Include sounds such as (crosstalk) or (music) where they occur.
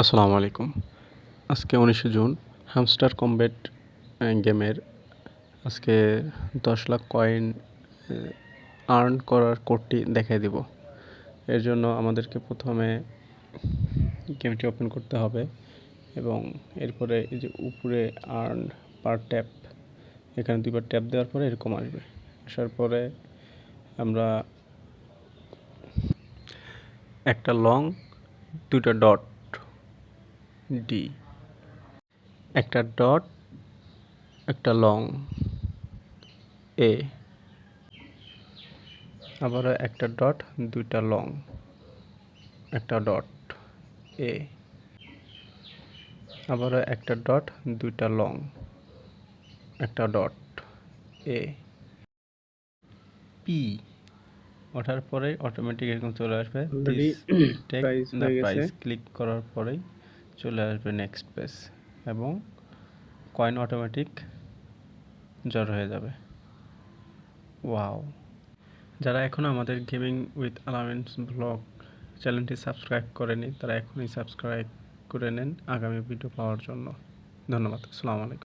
আসসালামু আলাইকুম। আজকে উনিশে জুন, হ্যামস্টার কমব্যাট গেমের আজকে দশ লাখ কয়েন আর্ন করার কোডটি দেখাই দিব। এর জন্য আমাদেরকে প্রথমে গেমটি ওপেন করতে হবে এবং এরপরে এই যে উপরে আর্ন পার ট্যাপ এখানে দুইবার ট্যাপ দেওয়ার পরে এরকম আসবে। আসার পরে আমরা একটা লং দুইটা ডট ডি একটা ডট একটা লং এ আবারও একটা ডট দুইটা লং একটা ডট এ আবারও একটা ডট দুইটা লং একটা ডট এ পি ওঠার পরে অটোমেটিক এরকম চলে আসবে। ক্লিক (clears throat) করার পরেই চলে আসবে নেক্সট পেজ এবং কয়েন অটোমেটিক জড় হয়ে যাবে। ওয়াও যারা এখনও আমাদের গেমিং উইথ আলামেন্স ব্লগ চ্যানেলটি সাবস্ক্রাইব করেনি, তারা এখনই সাবস্ক্রাইব করে নেন আগামী ভিডিও পাওয়ার জন্য। ধন্যবাদ, আসসালামু আলাইকুম।